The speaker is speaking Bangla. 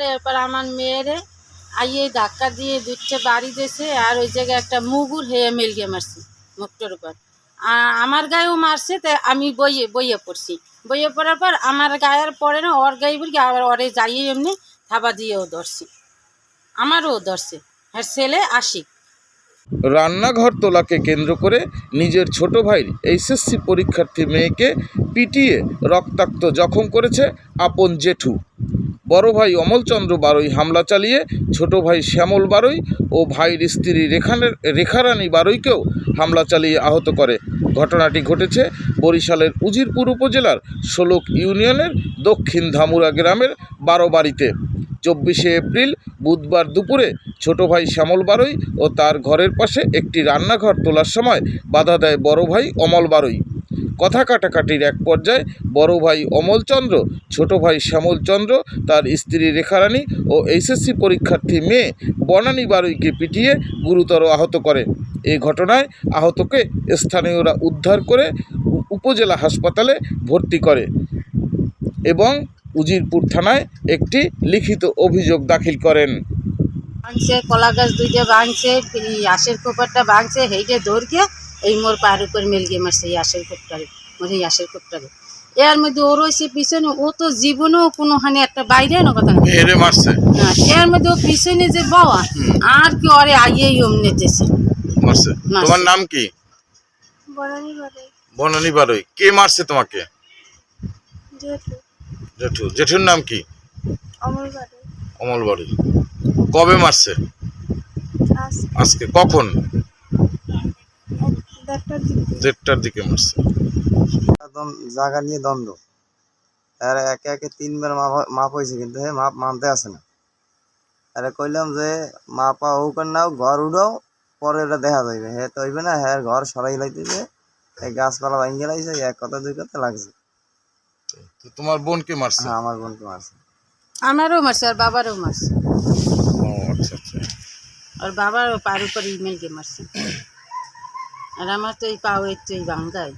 পরে এরপর আমার মেয়েরে আইয়ে ধাক্কা দিয়ে দুধটা বাড়ি দিয়েছে আর ওই জায়গায় একটা মুগুর হয়ে মেলগে মারছে মুখটার উপর। আমার গায়েও মারছে তাই আমি বইয়ে বইয়ে পড়ছি। বইয়ে পড়ার পর আমার গায়ের পরে না, ওর গায়ে বলি আবার ওরে যাইয়ে এমনি থাবা দিয়েও ধরছি। আমারও ধরছে, আর ছেলে আশিক। রান্নাঘর তোলাকে কেন্দ্র করে নিজের ছোট ভাইয়ের এইচএসসি পরীক্ষার্থী মেয়েকে পিটিয়ে রক্তাক্ত জখম করেছে আপন জেঠু। বড় ভাই অমলচন্দ্র বারুই হামলা চালিয়ে, ছোট ভাই শ্যামল বারুই ও ভাইয়ের স্ত্রী রেখানের রেখারানী বারুইকেও হামলা চালিয়ে আহত করে। ঘটনাটি ঘটেছে বরিশালের উজিরপুর উপজেলার ষোলক ইউনিয়নের দক্ষিণ ধামুরা গ্রামের বারো বাড়িতে। চব্বিশে এপ্রিল বুধবার দুপুরে ছোট ভাই শ্যামল বারুই ও তার ঘরের পাশে একটি রান্নাঘর তোলার সময় বাধা দেয় বড় ভাই অমল বারুই। কথা কাটাকাটির এক পর্যায়ে বড় ভাই অমলচন্দ্র ছোট ভাই শ্যামলচন্দ্র তার স্ত্রী রেখারানী ও এইচএসসি পরীক্ষার্থী মেয়ে বনানী বারুইকে পিটিয়ে গুরুতর আহত করে। এই ঘটনায় আহতকে স্থানীয়রা উদ্ধার করে উপজেলা হাসপাতালে ভর্তি করে এবং উজিরপুর থানায় একটি লিখিত অভিযোগ দাখিল করেন। ভাঙছে, কলা গাছ দুইটা ভাঙছে আশের কোপারটা ভাঙছে, হেইটে ধরকে এই মোর পার উপর মেল গিয়ে মারছে এই আশের কোপটারে মোর এই আশের কোপটারে। এর মধ্যে ও রয়েছে পিছনে ও তো জীবনেও কোনোখানে একটা বাইরে না কথা মারছে। হ্যাঁ, এর মধ্যে ও পিছনে যে বাবা আর কি ওরে আগিয়েই অমনে যেছে। মারছে। তোমার নাম কি? বনানি বাড়ি বনানী বারুই। কে মারছে তোমাকে? জেঠু। জেঠুর নাম কি? অমল বাড়ি কবে মারছে? আজকে। কখন? দেড়টার দিকে। মারছে। একদম জায়গা নিয়ে দ্বন্দ্ব। আর একে একে তিনবার মাপ মাপ হয়েছে কিন্তু হে মাপ মানতে আসে না। আরে কইলাম যে মাপা হোক আর নাও ঘর উড়াও পরে এটা দেখা যাইবে। হে তো হইবে না হ্যাঁ ঘর সরাই লাইতেছে এই গাছপালা ভাঙ্গে লাইছে এক কথা দুই কথা লাগছে। তো তোমার বোনকে মারছে? হ্যাঁ আমার বোনকে মারছে। আমারও মারছে আর বাবারও মারছে। ও আচ্ছা আচ্ছা। আর বাবার পার উপর মেলগে মারছে। আর আমার তো এই পাও একটু এই ভাঙ্গায়